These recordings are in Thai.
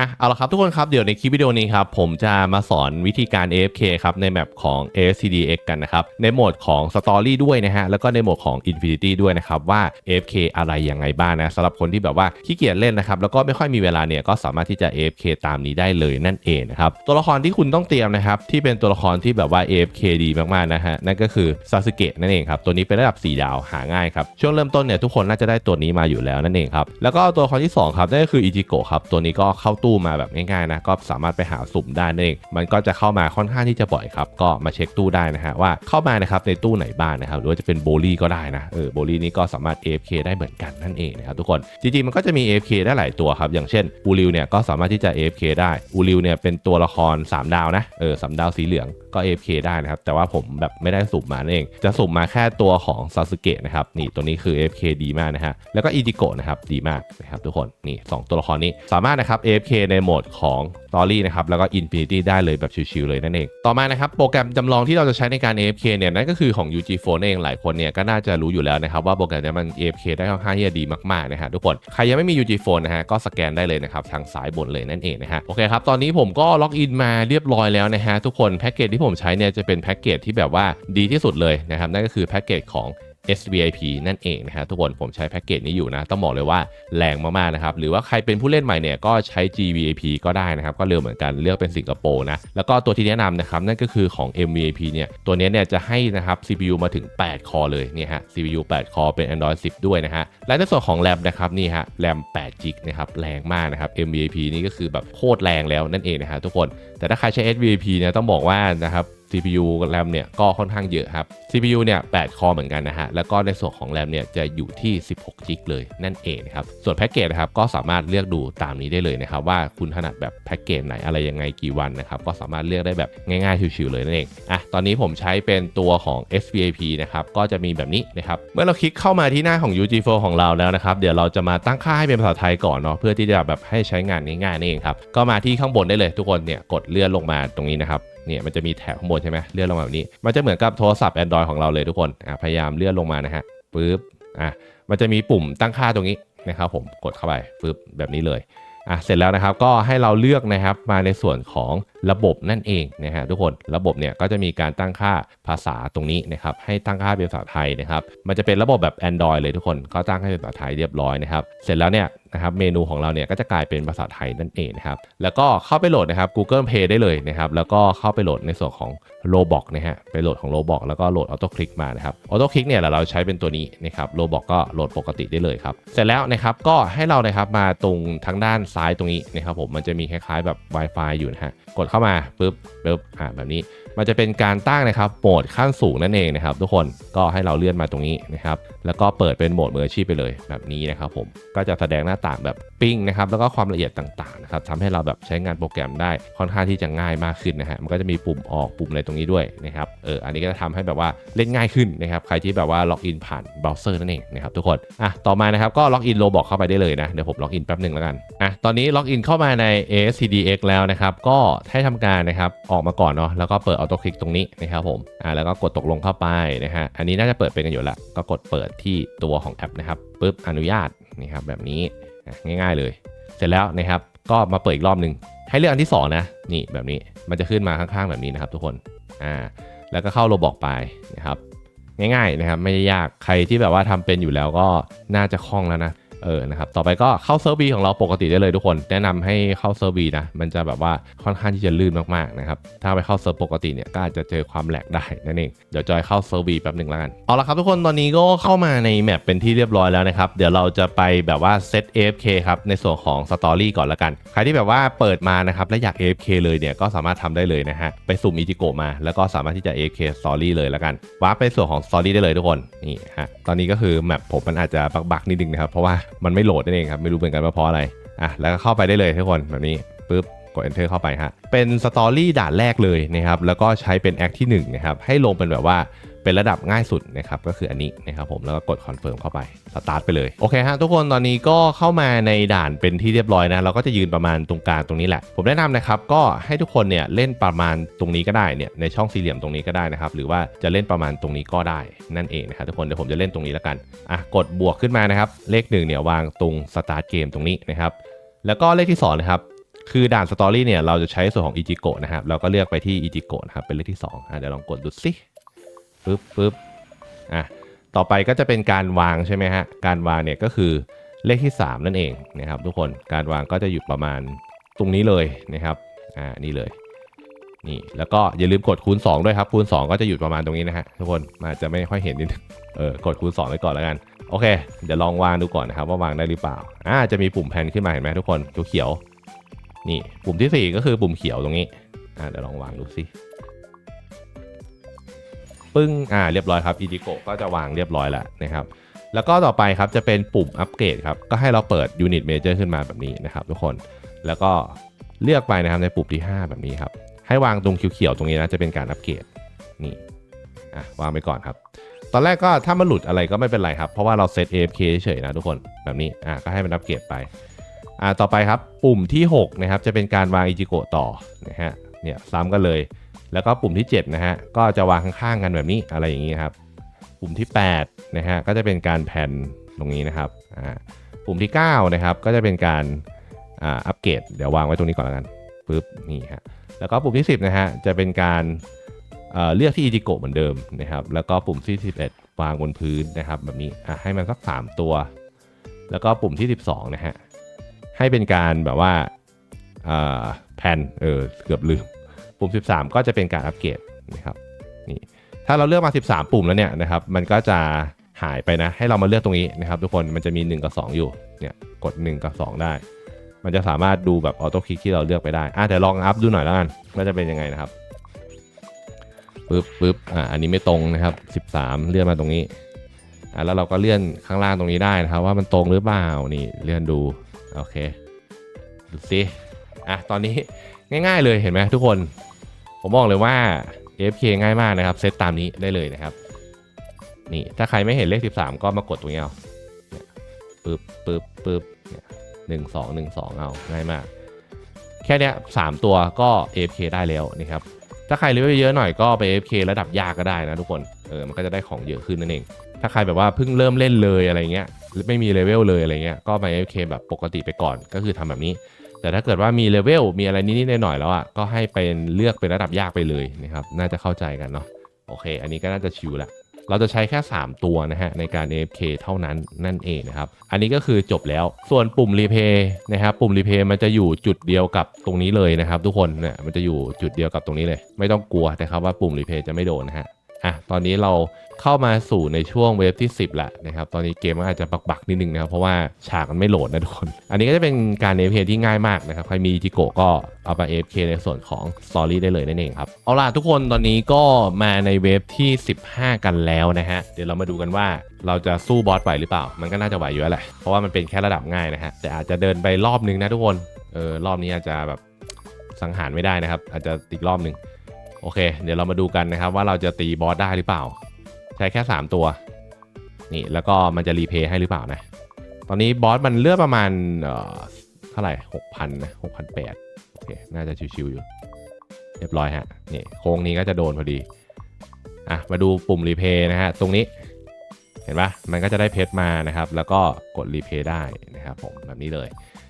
อะเอาละครับทุกคนครับเดี๋ยวในคลิปวิดีโอนี้ครับผมจะมาสอนวิธีการ AFK ครับในแมปของ ASCDX กันนะครับในโหมดของ Story ด้วยนะฮะแล้วก็ในโหมดของ Infinity ด้วยนะครับว่า AFK อะไรยังไงบ้างนะสำหรับคนที่แบบว่าขี้เกียจเล่นนะครับแล้วก็ไม่ค่อยมีเวลาเนี่ยก็สามารถที่จะ AFK ตามนี้ได้เลยนั่นเองนะครับตัวละครที่คุณต้องเตรียมนะครับที่เป็นตัวละครที่แบบว่า AFK ดีมากๆนะฮะนั่นก็คือซาสึเกะนั่นเองครับตัวนี้เป็นระดับ 4 ดาวหาง่ายครับช่วงเริ่มต้นเนี่ยทุกคนน่าจะได้ตัวนี้มาอยู่แล้วนั่นเองครับแล้วก็ตัวละครที่สองครับนั่นก็คืออิจิโกะครับตัวนี้ก็เข้าตูมาแบบง่ายๆนะก็สามารถไปหาสุ่มได้นั่นเอง มันก็จะเข้ามาค่อนข้างที่จะบ่อยครับ ก็มาเช็คตู้ได้นะฮะว่าเข้ามานะครับในตู้ไหนบ้างนะครับหรือว่าจะเป็นโบลี่ก็ได้นะเออโบลี่นี้ก็สามารถ AFK ได้เหมือนกันนั่นเองนะครับทุกคนจริงๆมันก็จะมี AFK ได้หลายตัวครับอย่างเช่นอูริวเนี่ยก็สามารถที่จะ AFK ได้อูริวเนี่ยเป็นตัวละคร 3 ดาวนะเออสามดาวสีเหลืองก็ AFK ได้นะครับแต่ว่าผมแบบไม่ได้สุ่มมานั่นเอง จะสุ่มมาแค่ตัวของซาสึเกะนะครับนี่ตัวนี้คือ AFK ดีมากนะฮะแล้วก็อิจิโกะนะครับดีมากนะครับทุกคนนี่สองตัวละครนี้สามารถนะครับ AFK ในโหมดของตอรี่นะครับแล้วก็ Infinity ได้เลยแบบชิวๆเลยนั่นเอง ต่อมานะครับโปรแกรมจำลองที่เราจะใช้ในการ AFK เนี่ยนั่นก็คือของ UG Phone เองหลายคนเนี่ยก็น่าจะรู้อยู่แล้วนะครับว่าโปรแกรมนี้มัน AFK ได้ค่อนข้างที่จะดีมากๆนะฮะทุกคนใครยังไม่มี UG Phone นะฮะก็สแกนได้เลยนะครับทางซ้ายบนเลยนั่นเองนะฮะโอเคครับตอนนี้ผมก็ล็อกอินมาเรียบร้อยแล้วนะฮะทุกคนแพ็กเกจที่ผมใช้เนี่ยจะเป็นแพ็กเกจที่แบบว่าดีที่สุดเลยนะครับนั่นก็คือแพ็กเกจของ SVIP นั่นเองนะฮะทุกคนผมใช้แพ็กเกจนี้อยู่นะต้องบอกเลยว่าแรงมากๆนะครับหรือว่าใครเป็นผู้เล่นใหม่เนี่ยก็ใช้ GVIP ก็ได้นะครับก็เร็วเหมือนกันเลือกเป็นสิงคโปร์นะแล้วก็ตัวที่แนะนำนะครับนั่นก็คือของ MVIP เนี่ยตัวนี้เนี่ยจะให้นะครับ CPU มาถึง 8 คอเลยเนี่ยฮะ CPU 8 คอเป็น Android 10 ด้วยนะฮะและในส่วนของแรมนะครับนี่ฮะแรม8 g ิกนะครับแรงมากนะครับ MVIP นี่ก็คือแบบโคตรแรงแล้วนั่นเองนะฮะทุกคนแต่ถ้าใครใช้ SVIP เนี่ยต้องบอกว่านะครับ CPU แรมเนี่ยก็ค่อนข้างเยอะครับ CPU เนี่ย8คอเหมือนกันนะฮะ แล้วก็ในส่วนของแรมเนี่ยจะอยู่ที่ 16จิกเลยนั่นเองนะครับ ส่วนแพ็กเกจนะครับก็สามารถเลือกดูตามนี้ได้เลยนะครับว่าคุณถนัดแบบแพ็กเกจไหนอะไรยังไงกี่วันนะครับก็สามารถเลือกได้แบบง่ายๆชิวๆเลยนั่นเองอะตอนนี้ผมใช้เป็นตัวของ SVIP นะครับก็จะมีแบบนี้นะครับเมื่อเราคลิกเข้ามาที่หน้าของ UG4 ของเราแล้วนะครับเดี๋ยวเราจะมาตั้งค่าให้เป็นภาษาไทยก่อนเนาะเพื่อที่จะแบบให้ใช้งานง่ายๆนี่เองครับก็มาที่ข้างบนได้เลยทุกคนเนี่ยกดเลื่อนลงมาตรงนี้นะครับเนี่ยมันจะมีแถบข้างบนใช่ไหมเลื่อนลงมาแบบนี้ มันจะเหมือนกับโทรศัพท์ Android ของเราเลยทุกคนพยายามเลื่อนลงมานะฮะปึ๊บอะมันจะมีปุ่มตั้งค่าตรงนี้นะครับผมกดเข้าไปปึ๊บแบบนี้เลยอะเสร็จแล้วนะครับก็ให้เราเลือกนะครับมาในส่วนของระบบนั่นเองนะฮะทุกคนระบบเนี่ยก็จะมีการตั้งค่าภาษาตรงนี้นะครับให้ตั้งค่าเป็นภาษาไทยนะครับมันจะเป็นระบบแบบ Android เลยทุกคนก็ตั้งให้เป็นภาษาไทยเรียบร้อยนะครับเสร็จแล้วเนี่ย นะครับเมนูของเราเนี่ยก็จะกลายเป็นภาษาไทยนั่นเองนะครับแล้วก็เข้าไปโหลดนะครับ Google Play ได้เลยนะครับแล้วก็เข้าไปโหลดในส่วนของโ o บอกนะฮะไปโหลดของโ o บอกแล้วก็โหลดออโต้คลิกมานะครับออโต้คลิกเนี่ยเราใช้เป็นตัวนี้นะครับโ o บอกก็โหลดปกติได้เลยครับเสร็จแล้วนะครับก็ให้เรานะครับมาตรงทางด้านซ้ายตรงนี้นะครับผมมันจะมีคล้ายๆแบบ Wi-Fi อยู่นะฮะกดเข้ามาปุ๊บปุ๊บอ่าแบบนี้มันจะเป็นการตั้งนะครับโหมดขั้นสูงนั่นเองนะครับ ทุกคนก็ให้เราเลื่อนมาตรงนี้นะครับ แล้วก็เปิดเป็นโหมดมืออาชีพไปเลยแบบนี้นะครับผมก็จะแสดงหน้าต่างแบบปิ้งนะครับแล้วก็ความละเอียดต่างๆนะครับทำให้เราแบบใช้งานโปรแกรมได้ค่อนข้างที่จะง่ายมากขึ้นนะฮะมันก็จะมีปุ่มออกปุ่มอะไรตรงนี้ด้วยนะครับเอออันนี้ก็จะทำให้แบบว่าเล่นง่ายขึ้นนะครับใครที่แบบว่าล็อกอินผ่านเบราว์เซอร์นั่นเองนะครับทุกคนอะต่อมานะครับก็ล็อกอินโลบอกเข้าไปได้เลยนะเดี๋ยวผมล็อกอินแป๊บหนึ่งแล้วกันอะตอนนี้ล็อกอินเข้ามาใน ASCDX แล้วนะครับก็ให้ทำการนะครับออกมาก่อนเนาะแล้วก็เปิดออโต้คลิกตรงนี้นะครับผมอ่าแล้วก็กดตกลงเข้าไปนะฮะอันนี้น่าจะเปิดเป็นกันอยู่ล้วก็กดเปิดที่ตัวของแอปนะครับปุ๊บอนุญาตนี่ครับแบบนี้ง่าย ๆเลย เสร็จแล้วนะครับก็มาเปิดอีกรอบหนึ่งให้เลือกอันที่สองนะนี่แบบนี้มันจะขึ้นมาข้างๆแบบนี้นะครับทุกคนอ่าแล้วก็เข้าโรบอกไปนะครับง่ายๆนะครับไม่ได้ยากใครที่แบบว่าทำเป็นอยู่แล้วก็น่าจะคล่องแล้วนะ เออนะครับต่อไปก็เข้าเซิร์ฟวีของเราปกติได้เลยทุกคน แนะนำให้เข้าเซิร์ฟวีนะมันจะแบบว่าค่อนข้างที่จะลื่นมากๆนะครับถ้าไปเข้าเซิร์ฟปกติเนี่ยก็อาจจะเจอความแหลกได้นั่นเองเดี๋ยวจอยเข้าเซิร์ฟวีแป๊บหนึ่งแล้วกันเอาละครับทุกคนตอนนี้ก็เข้ามาในแมปเป็นที่เรียบร้อยแล้วนะครับเดี๋ยวเราจะไปแบบว่าเซต AFK ครับในส่วนของสตอรี่ก่อนละกัน ใครที่แบบว่าเปิดมานะครับและอยาก AFK เลยเนี่ยก็สามารถทำได้เลยนะฮะไปสุ่มอิจิโกะมา แล้วก็สามารถที่จะ AFK สตอรี่เลยละกันวาร์ปไปส่วนของสตอรี่ได้เลยทุกคนนี่ฮะตอนนี้ก็คือแมปผมมันอาจจะบักๆนิดนึงนะครับเพราะว่ามันไม่โหลดนั่นเองครับไม่รู้เหมือนกันว่าเพราะอะไรอะแล้วก็เข้าไปได้เลยทุกคนแบบนี้ปุ๊บกด enter เข้าไปฮะเป็นสตอรี่ด่านแรกเลยนะครับแล้วก็ใช้เป็นแอคที่1นะครับให้ลงเป็นแบบว่า เป็นระดับง่ายสุดนะครับก็คืออันนี้นะครับผมแล้วก็กดคอนเฟิร์มเข้าไปสตาร์ทไปเลยโอเคฮะทุกคนตอนนี้ก็เข้ามาในด่านเป็นที่เรียบร้อยนะเราก็จะยืนประมาณตรงกลางตรงนี้แหละ ผมแนะนำนะครับก็ให้ทุกคนเนี่ยเล่นประมาณตรงนี้ก็ได้เนี่ยในช่องสี่เหลี่ยมตรงนี้ก็ได้นะครับหรือว่าจะเล่นประมาณตรงนี้ก็ได้นั่นเองนะครับทุกคนเดี๋ยวผมจะเล่นตรงนี้แล้วกันอะกดบวกขึ้นมานะครับเลขหนึ่งเนี่ยวางตรงสตาร์ทเกมตรงนี้นะครับแล้วก็เลขที่สองนะครับคือด่านสตอรี่เนี่ยเราจะใช้ส่วนของอิจิโกะนะครับเราก็เลือกไปที่อิจิโกะนะครับเป็นเลขที่2อะเดี๋ยวลองกดดูสิ ปึ๊บปึ๊บอะต่อไปก็จะเป็นการวางใช่ไหมฮะ การวางเนี่ยก็คือเลขที่ 3 นั่นเองนะครับทุกคน การวางก็จะอยู่ประมาณตรงนี้เลยนะครับ อ่า นี่เลย นี่ แล้วก็อย่าลืมกดคูณ 2 ด้วยครับ คูณ 2 ก็จะอยู่ประมาณตรงนี้นะฮะทุกคนอาจจะไม่ค่อยเห็นนิดเออ กดคูณ 2 ไว้ก่อนแล้วกัน โอเค เดี๋ยวลองวางดูก่อนนะครับว่าวางได้หรือเปล่า อ่า จะมีปุ่มแผ่นขึ้นมาเห็นไหมทุกคน เขียว นี่ ปุ่มที่ 4 ก็คือปุ่มเขียวตรงนี้ อ่า เดี๋ยวลองวางดูสิ ปึ้งอ่าเรียบร้อยครับอีดิโกก็จะวางเรียบร้อยแล้วนะครับ แล้วก็ต่อไปครับจะเป็นปุ่มอัปเกรดครับ ก็ให้เราเปิด Unit Manager ขึ้นมาแบบนี้นะครับ ทุกคนแล้วก็เลือกไปนะครับในปุ่มที่ 5 แบบนี้ครับ ให้วางตรงเขียวๆตรงนี้นะจะเป็นการอัปเกรดนี่อะวางไปก่อนครับ ตอนแรกก็ถ้ามันหลุดอะไรก็ไม่เป็นไรครับ เพราะว่าเราเซต AFK เฉยๆนะทุกคนแบบนี้อะก็ให้มันอัปเกรดไปอ่าต่อไปครับปุ่มที่ 6 นะครับ จะเป็นการวางอิจิโกะต่อนะฮะเนี่ยซ้ำกันเลย แล้วก็ปุ่มที่7นะฮะก็จะวางข้างๆกันแบบนี้อะไรอย่างนี้ครับ ปุ่มที่8นะฮะก็จะเป็นการแผ่นตรงนี้นะครับอ่าปุ่มที่9นะครับก็จะเป็นการอ่าอัปเกรดเดี๋ยววางไว้ตรงนี้ก่อนแล้วกันปึ๊บนี่ฮะแล้วก็ปุ่มที่ 10นะฮะจะเป็นการเลือกที่อิจิโกะเหมือนเดิมนะครับ แล้วก็ปุ่มที่ 11 วางบนพื้นนะครับ แบบนี้ให้มันสัก 3 ตัว แล้วก็ปุ่มที่ 12 นะฮะ ให้เป็นการแบบว่าแผ่นเออเกือบลืม ปุ่ม 13 ก็จะเป็นการอัปเกรดนะครับนี่ถ้าเราเลือกมา 13 ปุ่มแล้วเนี่ยนะครับมันก็จะหายไปนะให้เรามาเลือกตรงนี้นะครับ ทุกคนมันจะมี 1 กับ 2 อยู่เนี่ยกด 1 กับ 2 ได้ มันจะสามารถดูแบบออโต้คลิกที่เราเลือกไปได้อะแต่ลองอัพดูหน่อยแล้วกันว่าจะเป็นยังไงนะครับปึ๊บปึ๊บอ่าอันนี้ไม่ตรงนะครับ 13 เลื่อนมาตรงนี้อะแล้วเราก็เลื่อนข้างล่างตรงนี้ได้นะครับ ว่ามันตรงหรือเปล่านี่เลื่อนดูโอเคดูสิอะตอนนี้ง่าย ๆ เลยเห็นไหมทุกคน ผมบอกเลยว่า AFK ง่ายมากนะครับ เซตตามนี้ได้เลยนะครับ นี่ถ้าใครไม่เห็นเลข 13 ก็มากดตรงนี้เอาปึ๊บปึ๊บปึ๊บเนี่ยหนึ่งสองหนึ่งสองเอาง่ายมาก แค่เนี้ยสามตัวก็ AFK ได้แล้วนะครับถ้าใครเลเวลเยอะหน่อยก็ไป AFK ระดับยากก็ได้นะทุกคนเออมันก็จะได้ของเยอะขึ้นนั่นเอง ถ้าใครแบบว่าเพิ่งเริ่มเล่นเลยอะไรเงี้ยหรือไม่มีเลเวลเลยอะไรเงี้ยก็มา AFK แบบปกติไปก่อนก็คือทำแบบนี้ แต่ถ้าเกิดว่ามีเลเวลมีอะไรนิดๆหน่อยๆแล้วอะก็ให้เป็นเลือกเป็นระดับยากไปเลยนะครับน่าจะเข้าใจกันเนาะโอเค อันนี้ก็น่าจะชิวละเราจะใช้แค่ 3 ตัวนะฮะในการ AFK เท่านั้นนั่นเองนะครับ อันนี้ก็คือจบแล้ว ส่วนปุ่มรีเพย์นะครับ ปุ่มรีเพย์มันจะอยู่จุดเดียวกับตรงนี้เลยนะครับ ทุกคนเนี่ยมันจะอยู่จุดเดียวกับตรงนี้เลย ไม่ต้องกลัวนะครับว่าปุ่มรีเพย์จะไม่โดนนะฮะ อะตอนนี้เราเข้ามาสู่ในช่วงเวฟที่ 10แล้วนะครับ ตอนนี้เกมมันอาจจะบักๆนิดนึงนะครับ เพราะว่าฉากมันไม่โหลดนะทุกคน อันนี้ก็จะเป็นการ AFK ที่ง่ายมากนะครับ ใครมีจิโกก็เอาไป AFK ในส่วนของสตอรี่ได้เลยนั่นเองครับ เอาล่ะทุกคนตอนนี้ก็มาในเวฟที่ 15 กันแล้วนะฮะ เดี๋ยวเรามาดูกันว่าเราจะสู้บอสไหวหรือเปล่า มันก็น่าจะไหวอยู่แล้วแหละ เพราะว่ามันเป็นแค่ระดับง่ายนะฮะ แต่อาจจะเดินไปรอบนึงนะทุกคน เออรอบนี้อาจจะแบบสังหารไม่ได้นะครับ อาจจะอีกรอบหนึ่ง โอเค เดี๋ยวเรามาดูกันนะครับว่าเราจะตีบอสได้หรือเปล่า ใช้แค่ 3 ตัว นี่แล้วก็มันจะรีเพย์ให้หรือเปล่านะ ตอนนี้บอสมันเลือดประมาณเอ่อเท่าไหร่หกพันนะหกพันแปดโอเค น่าจะชิวๆอยู่ เรียบร้อยฮะนี่โค้งนี้ก็จะโดนพอดีอะมาดูปุ่มรีเพย์นะฮะตรงนี้เห็นปะมันก็จะได้เพชรมานะครับ แล้วก็กดรีเพย์ได้นะครับผมแบบนี้เลย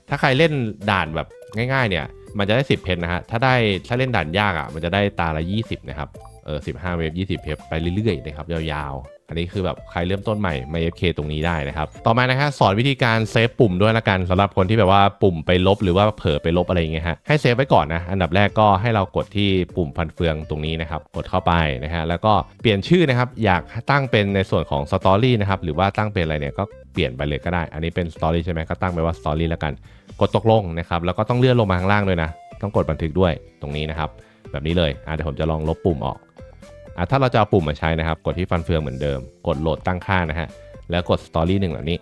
ถ้าใครเล่นด่านแบบง่าย ๆ เนี่ย มันจะได้ 10 เพชรนะฮะ ถ้าได้ถ้าเล่นด่านยากอะ มันจะได้ตาละ 20 นะครับ เออ15เวฟ20เพชรไปเรื่อยๆนะครับยาวๆ อันนี้คือแบบใครเริ่มต้นใหม่มา FK ตรงนี้ได้นะครับ ต่อมานะฮะสอนวิธีการเซฟปุ่มด้วยละกันสำหรับคนที่แบบว่าปุ่มไปลบหรือว่าเผลอไปลบอะไรอย่างเงี้ยฮะให้เซฟไว้ก่อนนะอันดับแรกก็ให้เรากดที่ปุ่มฟันเฟืองตรงนี้นะครับกดเข้าไปนะฮะแล้วก็เปลี่ยนชื่อนะครับอยากตั้งเป็นในส่วนของสตอรี่นะครับหรือว่าตั้งเป็นอะไรเนี่ยก็เปลี่ยนไปเลยก็ได้ อันนี้เป็นสตอรี่ใช่ไหมก็ตั้งไปว่าสตอรี่แล้วกัน กดตกลงนะครับแล้วก็ต้องเลื่อนลงมาข้างล่างด้วยนะ ต้องกดบันทึกด้วยตรงนี้นะครับแบบนี้เลยอะเดี๋ยวผมจะลองลบปุ่มออก ถ้าเราจะเอาปุ่มมาใช้นะครับ กดที่ฟันเฟืองเหมือนเดิม กดโหลดตั้งค่านะฮะ แล้วกดสตอรี่หนึ่งแบบนี้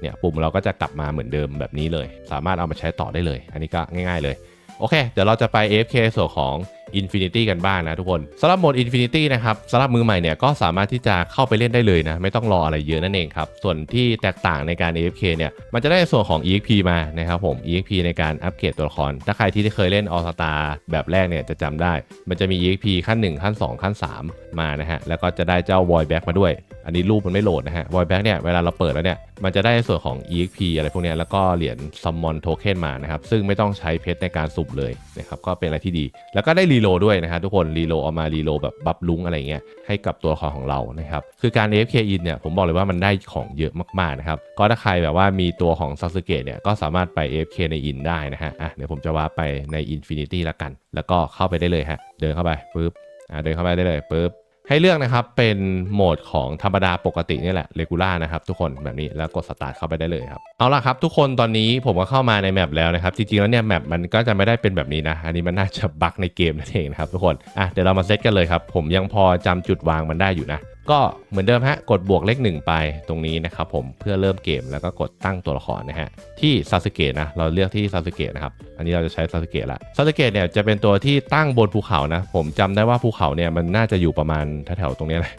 เนี่ยปุ่มเราก็จะกลับมาเหมือนเดิมแบบนี้เลย สามารถเอามาใช้ต่อได้เลย อันนี้ก็ง่าย ๆเลย โอเค เดี๋ยวเราจะไป AFK ส่วนของ Infinity กันบ้างนะทุกคนสำหรับโหมด Infinity นะครับสำหรับมือใหม่เนี่ยก็สามารถที่จะเข้าไปเล่นได้เลยนะ ไม่ต้องรออะไรเยอะนั่นเองครับ ส่วนที่แตกต่างในการ AFK เนี่ยมันจะได้ส่วนของ EXP มานะครับผม EXP ในการอัปเกรดตัวละคร ถ้าใครที่เคยเล่น All Star แบบแรกเนี่ยจะจำได้ มันจะมี EXP ขั้น 1 ขั้น 2 ขั้น 3 มานะฮะแล้วก็จะได้เจ้า Void Back มาด้วย อันนี้รูปมันไม่โหลดนะฮะ Void Back เนี่ยเวลาเราเปิดแล้วเนี่ยมันจะได้ส่วนของ EXP อะไรพวกนี้แล้วก็เหรียญ Summon Token มานะครับซึ่งไม่ต้องใช้เพชรในการสุ่มเลยนะครับก็เป็นอะไรที่ดี แล้วก็ได้รีโหลดด้วยนะครับทุกคนรีโหลดเอามารีโหลดแบบบับลุงอะไรเงี้ยให้กับตัวคอของเรานะครับคือการ AFK in เนี่ยผมบอกเลยว่ามันได้ของเยอะมากๆนะครับก็ถ้าใครแบบว่ามีตัวของซัสเกตเนี่ยก็สามารถไป AFK ใน in ได้นะฮะอะเดี๋ยวผมจะว่าไปใน Infinity ละกัน แล้วก็เข้าไปได้เลยฮะเดินเข้าไปปุ๊บอะเดินเข้าไปได้เลยปุ๊บ ให้เลือกนะครับเป็นโหมดของธรรมดาปกตินี่แหละเ e กูล่านะครับทุกคนแบบนี้แล้วกดสตาร์ทเข้าไปได้เลยครับเอาล่ะครับทุกคนตอนนี้ผมก็เข้ามาในแมปแล้วนะครับจริงๆแล้วเนี่ยแมปมันก็จะไม่ได้เป็นแบบนี้นะ อันนี้มันน่าจะบั๊กในเกมนั่นเองนะครับทุกคนอะเดี๋ยวเรามาเซตกันเลยครับผมยังพอจำจุดวางมันได้อยู่นะก็เหมือนเดิมฮะกดบวกเลขหนึ่งไปตรงนี้นะครับผมเพื่อเริ่มเกมแล้วก็กดตั้งตัวละครนะฮะที่ซาสึเกะนะเราเลือกที่ซาสึเกะนะครับอันนี้เราจะใช้ซาสึเกะละซาสึเกะเนี่ยจะเป็นตัวที่ตั้งบนภูเขานะ ผมจำได้ว่าภูเขาเนี่ยมันน่าจะอยู่ประมาณแถวๆตรงนี้แหละ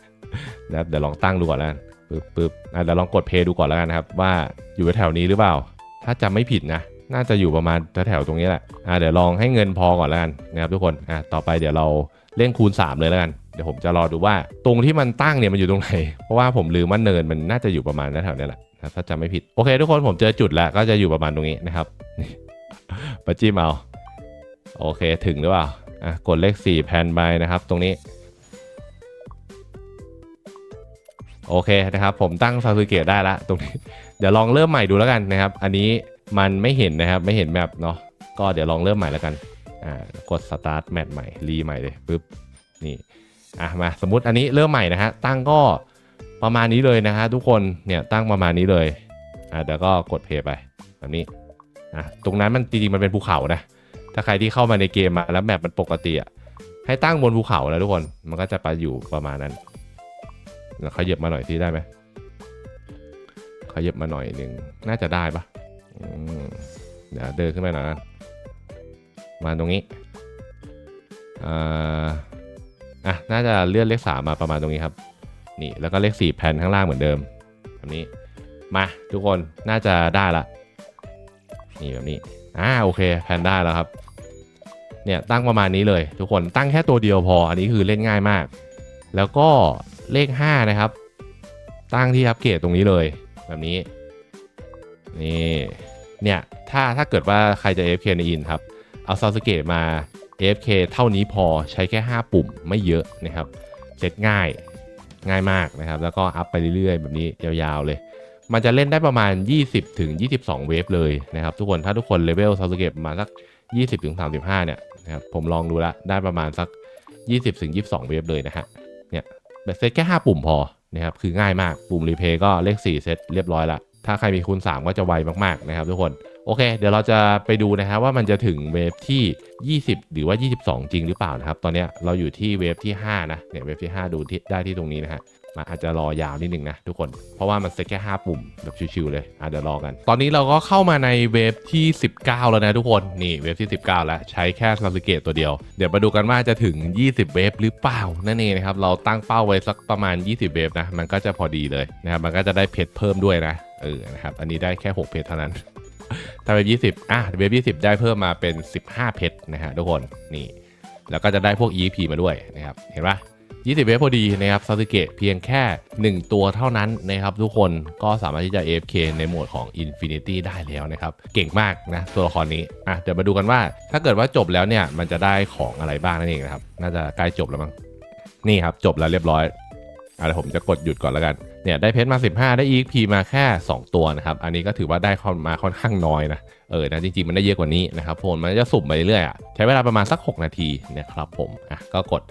นะครับเดี๋ยวลองตั้งดูก่อนแล้วปึ๊บปึ๊บอะเดี๋ยวลองกดเพย์ดูก่อนแล้วกันนะครับว่าอยู่แถวนี้หรือเปล่า ถ้าจำไม่ผิดนะน่าจะอยู่ประมาณแถวๆตรงนี้แหละอะเดี๋ยวลองให้เงินพอก่อนแล้วกันนะครับทุกคนอะต่อไปเดี๋ยวเราเล่นคูณ 3 เลยแล้วกัน เดี๋ยวผมจะรอดูว่าตรงที่มันตั้งเนี่ยมันอยู่ตรงไหน เพราะว่าผมลืมว่าเนินมันน่าจะอยู่ประมาณแถวๆนี้แหละถ้าจำไม่ผิดโอเค ทุกคนผมเจอจุดแล้วก็จะอยู่ประมาณตรงนี้นะครับนี่ปะจิ้มเอาโอเคถึงหรือเปล่าอะกดเลข4แผ่นไปนะครับ ตรงนี้ โอเคนะครับ ผมตั้งซาสึเกะได้ละตรงนี้ เดี๋ยวลองเริ่มใหม่ดูแล้วกันนะครับ อันนี้มันไม่เห็นนะครับ ไม่เห็นแมปเนาะก็เดี๋ยวลองเริ่มใหม่แล้วกันอ่ากดสตาร์ทแมปใหม่รีใหม่เลยปึ๊บนี่ อะมาสมมติอันนี้เริ่มใหม่นะฮะตั้งก็ประมาณนี้เลยนะฮะทุกคนเนี่ยตั้งประมาณนี้เลยอะเดี๋ยวก็กดเพย์ไปแบบนี้อะตรงนั้นมันจริงๆมันเป็นภูเขานะถ้าใครที่เข้ามาในเกมมาแล้วแมปมันปกติอะให้ตั้งบนภูเขาแล้วทุกคนมันก็จะไปอยู่ประมาณนั้นขยับมาหน่อยที่ได้ไหมขยับมาหน่อยหนึ่งน่าจะได้ปะเดี๋ยวเดินขึ้นไปหน่อยนะมาตรงนี้อ่า อะน่าจะเลื่อนเลขสามมาประมาณตรงนี้ครับนี่แล้วก็เลขสี่แผ่นข้างล่างเหมือนเดิมแบบนี้มาทุกคนน่าจะได้ละนี่แบบนี้อ่าโอเคแผ่นได้แล้วครับเนี่ยตั้งประมาณนี้เลย ทุกคนตั้งแค่ตัวเดียวพอ อันนี้คือเล่นง่ายมาก แล้วก็เลข 5 นะครับ ตั้งที่อัปเกรดตรงนี้เลยแบบนี้นี่เนี่ยถ้าถ้าเกิดว่าใครจะ AFK ในอินครับ เอาซาสเกตมา AFK เท่านี้พอใช้แค่ 5 ปุ่มไม่เยอะนะครับเซตง่ายง่ายมากนะครับ แล้วก็อัพไปเรื่อยๆ แบบนี้ยาวๆเลย มันจะเล่นได้ประมาณ 20ถึง22 เวฟเลยนะครับทุกคนถ้าทุกคนเลเวลซาสเกตประมาสัก 20ถึง35 เนี่ยนะครับผมลองดูแล้วได้ประมาณสัก 20ถึง22 เวฟเลยนะฮะเนี่ยแบบเซตแค่ 5 ปุ่มพอนะครับคือง่ายมากปุ่มรีเพย์ก็เลข 4 เซตเรียบร้อยละถ้าใครมีคูณ 3 ก็จะไวมากๆนะครับทุกคน โอเค เดี๋ยวเราจะไปดูนะครับว่ามันจะถึงเวฟที่ 20 หรือว่า 22 จริงหรือเปล่านะครับ ตอนนี้เราอยู่ที่เวฟที่ 5 นะ เนี่ยเวฟที่ 5 ดูที่ได้ที่ตรงนี้นะฮะมาอาจจะรอยาวนิดนึงนะทุกคน เพราะว่ามันเซตแค่ 5 ปุ่มแบบชิวๆเลยอะเดี๋ยวรอกัน ตอนนี้เราก็เข้ามาในเวฟที่ 19 แล้วนะทุกคน นี่เวฟที่ 19 แล้ว ใช้แค่ซาสึเกตตัวเดียว เดี๋ยวมาดูกันว่าจะถึง 20 เวฟหรือเปล่า นั่นเองนะครับ เราตั้งเป้าไว้สักประมาณ 20 เวฟนะ มันก็จะพอดีเลยนะครับ มันก็จะได้เพชรเพิ่มด้วยนะ เออ นะครับ อันนี้ได้แค่ 6 เพชรเท่านั้น ถ้าเวฟ20อะเวฟ20ได้เพิ่มมาเป็น15เพชรนะฮะทุกคนนี่แล้วก็จะได้พวก EP มาด้วยนะครับเห็นปะ20 เวฟพอดีนะครับซาสึเกะเพียงแค่ 1 ตัวเท่านั้นนะครับทุกคนก็สามารถที่จะ AFK ในโหมดของ Infinity ได้แล้วนะครับ เก่งมากนะ ตัวละครนี้อะเดี๋ยวมาดูกันว่าถ้าเกิดว่าจบแล้วเนี่ย มันจะได้ของอะไรบ้างนั่นเองนะครับ น่าจะใกล้จบแล้วมั้งนี่ครับ จบแล้วเรียบร้อยอะเดี๋ยวผมจะกดหยุดก่อนแล้วกัน เนี่ยได้เพชรมา 15 ได้อีกพีมาแค่ 2 ตัวนะครับ อันนี้ก็ถือว่าได้มาค่อนข้างน้อยนะ เออนะจริงๆ มันได้เยอะกว่านี้นะครับผมมันจะสุ่มไปเรื่อยๆอะใช้เวลาประมาณสัก 6 นาทีนะครับผมอะก็กด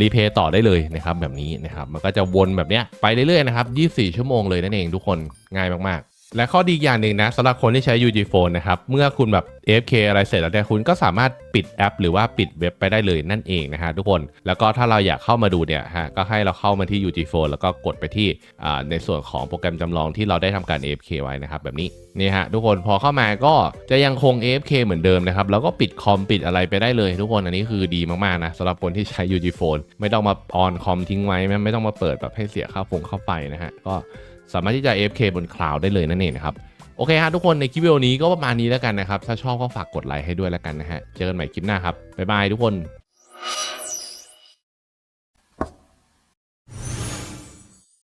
รีเพย์ต่อได้เลยนะครับแบบนี้นะครับมันก็จะวนแบบเนี้ยไปเรื่อยๆนะครับ 24 ชั่วโมงเลยนั่นเองทุกคนง่ายมากๆ และข้อดีอย่างหนึ่งนะสำหรับคนที่ใช้ UG Phone นะครับ เมื่อคุณแบบ AFK อะไรเสร็จแล้วเนี่ยคุณก็สามารถปิดแอป หรือว่าปิดเว็บไปได้เลยนั่นเองนะฮะทุกคนแล้วก็ถ้าเราอยากเข้ามาดูเนี่ยฮะก็ให้เราเข้ามาที่ UG Phone แล้วก็กดไปที่อ่าในส่วนของโปรแกรมจำลองที่เราได้ทำการ AFK ไว้นะครับแบบนี้นี่ฮะทุกคนพอเข้ามาก็จะยังคง AFK เหมือนเดิมนะครับแล้วก็ปิดคอมปิดอะไรไปได้เลย ทุกคนอันนี้คือดีมากๆนะสำหรับคนที่ใช้ UG Phone ไม่ต้องมาออนคอมทิ้งไว้ไม่ไม่ต้องมาเปิดแบบให้เสียค่าฟงค่าไฟนะฮะก็ สามารถที่จะ AFK บนคลาวด์ได้เลยนั่นเองนะครับ โอเคฮะทุกคนในคลิปวิดีโอนี้ก็ประมาณนี้แล้วกันนะครับ ถ้าชอบก็ฝากกดไลค์ให้ด้วยแล้วกันนะฮะ เจอกันใหม่คลิปหน้าครับ บ๊ายบายทุกคน